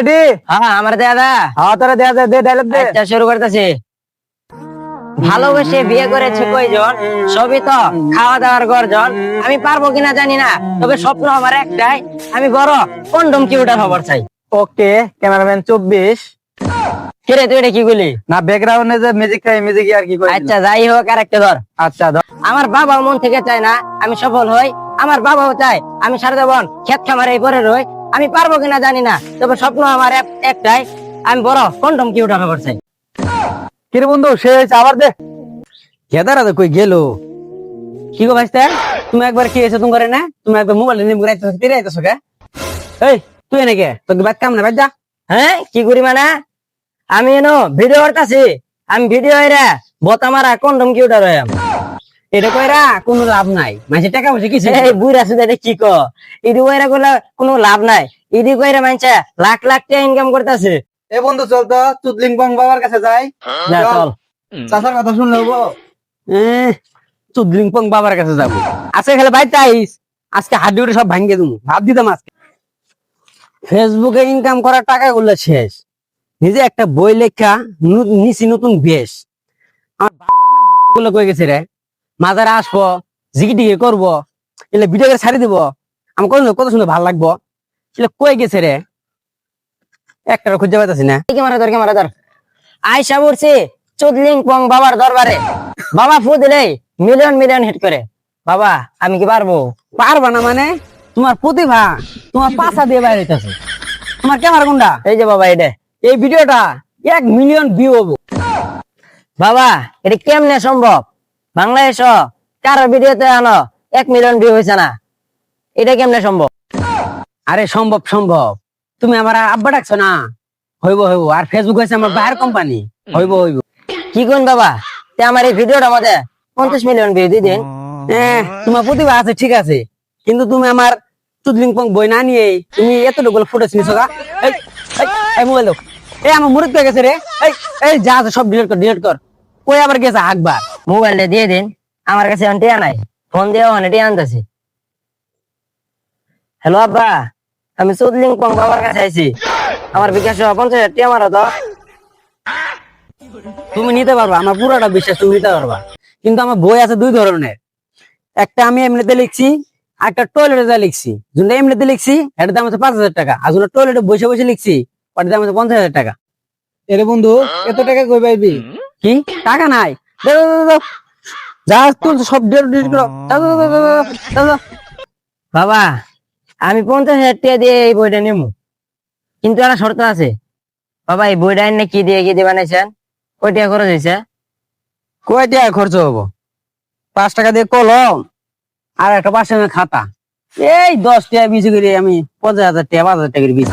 Ready? হ্যাঁ আমার দাদা হ্যাঁ তোরা দেয়া দে ডায়লগ দে। আচ্ছা শুরু করতেছি। ভালোবেসে বিয়ে করেছে কয়জন? সবই তো খাওয়া দাওয়ার গর্জন। আমি পারব কিনা জানি না তবে স্বপ্ন আমার একটাই আমি বড় কন্ডম কিউটার হবার চাই। ওকে ক্যামেরাম্যান চব্বিশ। কিরে তুই এটা কি বলি না ব্যাকগ্রাউন্ডে যে মিউজিক খাই মিউজিক আর কি করে? আচ্ছা যাই হোক আর একটা ধর। আচ্ছা ধর। আমার বাবা মন থেকে চায় না আমি সফল হই। আমার বাবাও চায় আমি সারা জীবন ক্ষেত খামারে পরে রই। আমি পারব কিনা জানি না তবে স্বপ্ন আমার এক- একটাই আমি বড় কন্ডম কিউটার হবার চাই। কিরে বন্ধু শেষ আবার দে। কেদারা তো কই গেল? কি গো ভাইস্তে তুমি একবার কি এসে তুমি করে না? তুমি একবার মোবাইল নিয়ে ঘুরাইতে ফিরে আইতেছো কে? এই তুই এনেকে তোকে বাদ কাম না বাদ যা হ্যাঁ কি করি মানে? আমি এনো ভিডিও করতেছি আমি ভিডিও এরা বতা মারা কন্ডম কিউটার হইম এটা কইরা কোনো লাভ নাই। টাকা পয়সা কিছু এই বুড়া সুদা এটা কি ক ইডি কইরা গুলা কোনো লাভ নাই। ইডি কইরা মানছে লাখ লাখ টাকা ইনকাম করতেছে। এ বন্ধু চল তো চুদলিং বং বাবার কাছে যাই। যা চল। চাচার কথা শুনলে হব। চুদলিং পং বাবার কাছে যাব। আজকে খেলে বাইতে আইস। আজকে হাড্ডি উঠে সব ভাঙ্গে দেবো ভাব দিতাম আজকে। ফেসবুকে ইনকাম করার টাকাগুলো শেষ। নিজে একটা বই লেখা নু- নিছি নতুন বেশ। আমারগুলো কয়ে গেছে রে? মাজারে আসব জিগিটিকে করব এলে ভিডিও করে ছাড়ি দিব। আমার কত কত সুন্দর ভালো লাগবো। এলে কয়ে গেছে রে? একটা খুঁজে পাইতাছি না। মারা ধর মারা ধর। আয়সা পড়ছে চুদলিং পং বাবার দরবারে। বাবা ফু দিলে মিলিয়ন মিলিয়ন হিট করে। বাবা আমি কি পারব? পারবা না মানে? তোমার প্রতিভা তোমার পাশা দিয়ে বাইরে হইতাছে। তোমার ক্যামেরা কোনটা? এই যে বাবা এটা এই ভিডিওটা এক মিলিয়ন ভিউ হব। বাবা এটা কেমনে সম্ভব? বাংলাদেশ কারও ভিডিওতে আনো এক মিলিয়ন ভিউ হয়েছে না। এটা কেমনে সম্ভব? আরে সম্ভব সম্ভব। তুমি আমার আব্বা ডাকছো না? হইব হইব। আর ফেসবুক হয়েছে আমার বাইরের কোম্পানি হইব হইব। কি কোন বাবা? তে আমার এই ভিডিওটা মধ্যে পঞ্চাশ মিলিয়ন ভিউ দিয়ে দিন। হ্যাঁ তোমার প্রতিভা আছে ঠিক আছে। কিন্তু তুমি আমার চুদলিং পং বই না নিয়ে তুমি এতটুকু ফুটেজ নিছো গা। এই মোবাইল এই আমার মুরুদ পেয়ে গেছে রে। এই এই যা আছে সব ডিলিট কর ডিলিট কর। কই আবার গেছে আকবার মোবাইলটা দিয়ে দিন, আমার কাছে এখন টিয়া নাই। ফোন দিয়ে ওখানে টিয়া আনতেছি। হ্যালো আব্বা, আমি চৌধলিং পং বাবার কাছে আইছি। আমার বিকাশ পঞ্চাশ হাজার টিয়া মারো তো। তুমি নিতে পারবা, আমার পুরোটা বিশ্বাস তুমি নিতে পারবা। কিন্তু আমার বই আছে দুই ধরনের। একটা আমি এমনিতে লিখছি একটা টয়লেটে যা লিখছি। যেটা এমনিতে লিখছি, এটার দাম হচ্ছে পাঁচ হাজার টাকা। আর যেটা টয়লেটে বসে বসে লিখছি, ওটার দাম হচ্ছে পঞ্চাশ হাজার টাকা। এরে বন্ধু, এত টাকা কই পাইবি? কি? টাকা নাই। যা তুলছো সব। বাবা আমি পঞ্চাশ হাজার টাকা দিয়ে এই বইটা নেব কিন্তু একটা শর্ত আছে। বাবা এই বইটা এনে কি দিয়ে কি দিয়ে বানাইছেন? কয় টাকা খরচ হয়েছে? কয় টাকা খরচ হব? পাঁচ টাকা দিয়ে কলম আর একটা পাঁচ টাকা খাতা। এই দশ টাকা বিশ করে আমি পঞ্চাশ হাজার টাকা পাঁচ হাজার টাকা বিশ।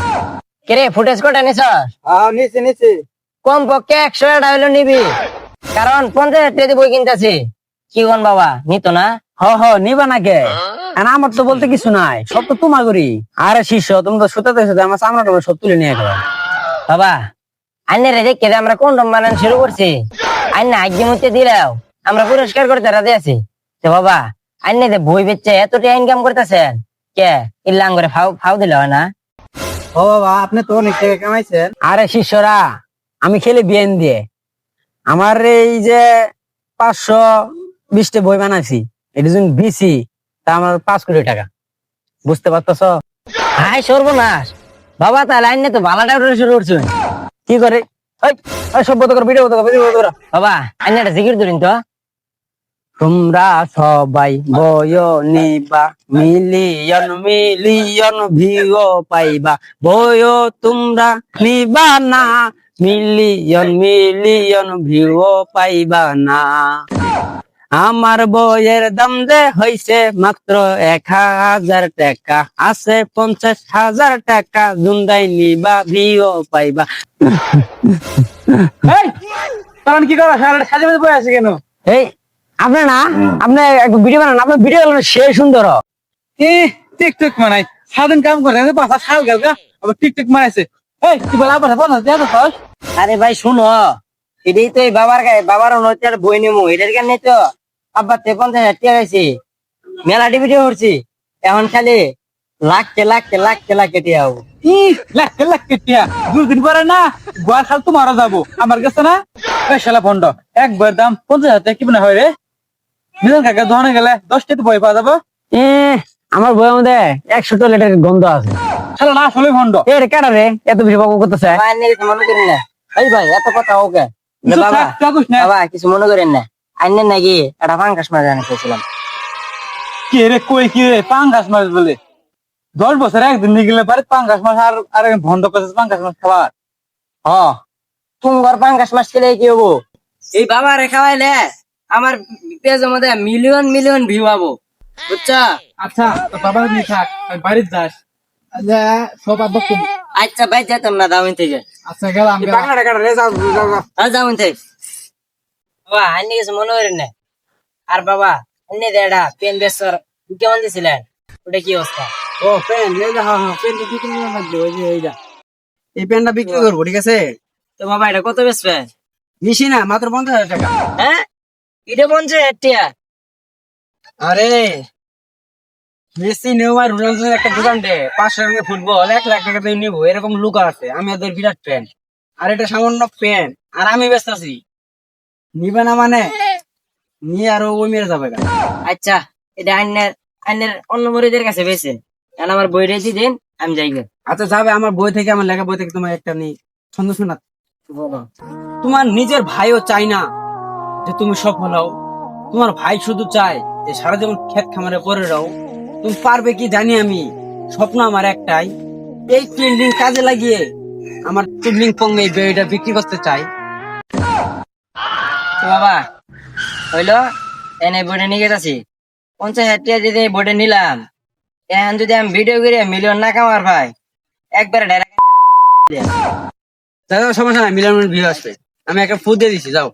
কেরে ফুটেজ কটা নিছ হ্যাঁ নিছি। কম পক্ষে একশো টাকা হইল নিবি? কারণ পঞ্চাশ হাজার টাকা দিয়ে বই কিনতেছি। কি কোন বাবা নিত না? হ হ নিবা না কে আর আমার তো বলতে কিছু নাই সব তো তোমার করি আরে শিষ্য তুমি তো সুতাতে আমার চামড়াটা সব তুলে নিয়ে গেল। বাবা আইনে রে দেখে আমরা কোন বানানো শুরু করছি? আইনে মধ্যে দিলাও আমরা পুরস্কার করতে রাজি আছি তো বাবা আইনে যে বই বেচছে এত টাকা ইনকাম করতেছেন? কে? ইল্লাং করে ফাউ ফাউ দিলে হয় না? ও বাবা আপনি তো অনেক টাকা কামাইছেন। আরে শিষ্যরা আমি খেলে বিয়েন দিয়ে। আমার এই যে পাঁচশো বিশটা বই বানাইছি এটা যদি বিসি তা আমার পাঁচ কোটি টাকা। বুঝতে পারতেছ? হাই সর্বনাশ। বাবা তাহলে আইনে তো ভালাটা উঠে শুরু করছেন কি করে? বাবা আইনে জিকির ধরিন তো। তোমরা সবাই বয় নিবা মিলিয়ন মিলিয়ন ভিও পাইবা। বয় তোমরা নিবা না মিলিয়ন মিলিয়ন ভিও পাইবা না। আমার বইয়ের দাম যে হইছে মাত্র এক হাজার টাকা আছে পঞ্চাশ হাজার টাকা জুন্দাই নিবা ভিও পাইবা। তখন কি করা? সাজে মধ্যে বয়ে আছে কেন? এই আপনি না আপনি ভিডিও বানান আপনার ভিডিও সে সুন্দর। এ টিকটক মানাই সারাদিন কাম করে পাঁচা শাল গাল আবার টিকটক মারাইছে এই তুই বলে আবার পঞ্চাশ দেয়া তো আরে ভাই শুনো। এটাই তো এই বাবার গায়ে বাবার নয়টা বই নেব এটার কারণে তো? আব্বা তে পঞ্চাশ হাজার টাকা গেছি। মেলা ভিডিও করছি এখন খালি লাখকে লাখকে লাখকে লাখকে টিয়া হব। লাখ লাখ দুদিন পরে না গোয়ার খাল তো মারা যাব। আমার কাছে না এই শালা ভন্ড একবার দাম পঞ্চাশ হাজার টাকা কি মনে হয় রে? মিলন কাকা দোকানে গেলে দশ টাকা বই পাওয়া যাব। আমার বইয়ের মধ্যে একশো টয়লেটের গন্ধ আছে। শালা না আসলে ভন্ড এ রে কেডা রে? এত বেশি বাবু করতেছে? ভাই আন্নে কিছু মনে করেন না। এই ভাই এত কথা ওকে। বাবা চাকুস না। বাবা কিছু মনে করেন না। আন্নে নাকি পাঙ্কাশ মাছ কে রে কই কি রে? পাঙ্গাস মাছ বলে। দশ বছর একদিন নিয়ে গেলে পারে পাঙ্গাস মাছ আর আর ভন্ড করছে পাঙ্গাস মাছ খাবার। হ। মাছ খেলে কি হব? এই বাবা রে খাওয়াইলে আমার পেজের মধ্যে মিলিয়ন মিলিয়ন ভিউ পাবো। বুঝছা? আচ্ছা তো বাবা নিয়ে থাক আমি বাড়িতে যাস সব আব্বা আচ্ছা ভাই যেতাম না দামিন থেকে। আচ্ছা গেলাম টাকাটা কাটা রে যাও যাও, যাও। আর দামিন থেকে। বাবা কিছু মনে না। আর বাবা আন্নি দেড়া পেন বেসর। কেমন দিছিলেন? ওটা কি অবস্থা? ও পেন এই যে হ্যাঁ হ্যাঁ পেন বিক্রি করে লাগবে ওই যে এইটা এই পেনটা বিক্রি করব ঠিক আছে? তো বাবা এটা কত বেচবে বেশি না মাত্র পঞ্চাশ হাজার টাকা। হ্যাঁ? এটা পঞ্চাশ টিয়া আরে মেসি নেওয়ার রোনালদোর একটা দোকান দে পাঁচশো রঙের ফুটবল এক লাখ টাকা দিয়ে নিবো এরকম লুক আছে। আমি ওদের বিরাট ফ্যান আর এটা সামান্য প্যান আর আমি ব্যস্ত আছি। নিবে না মানে? নিয়ে আরও ওই মেরে যাবে আচ্ছা এটা আন্নের আন্নের অন্য মরিদের কাছে বেছে। কারণ আমার বই রেজি দিন আমি যাই আচ্ছা যাবে আমার বই থেকে আমার লেখা বই থেকে তোমার একটা নি ছন্দ শোনা তোমার নিজের ভাইও চাই না যে তুমি সফল হও। তোমার ভাই শুধু চায় যে সারা জীবন খেত খামারে পড়ে রও, তুমি পারবে কি জানি আমি? স্বপ্ন আমার একটাই, এই ট্রেন্ডিং কাজে লাগিয়ে আমার ট্রেন্ডিং পঙ্গে এই বইটা বিক্রি করতে চাই। বাবা, হইল, এনে বইটা নিয়ে গেছি পঞ্চাশ হাজার যদি এই বইটা নিলাম। এখন যদি আমি ভিডিও করে মিলিয়ন না কামার ভাই, একবারে যাও, সমস্যা নাই মিলিয়ন ভিউ আসবে। আমি একটা ফুড দিয়ে দিচ্ছি যাও।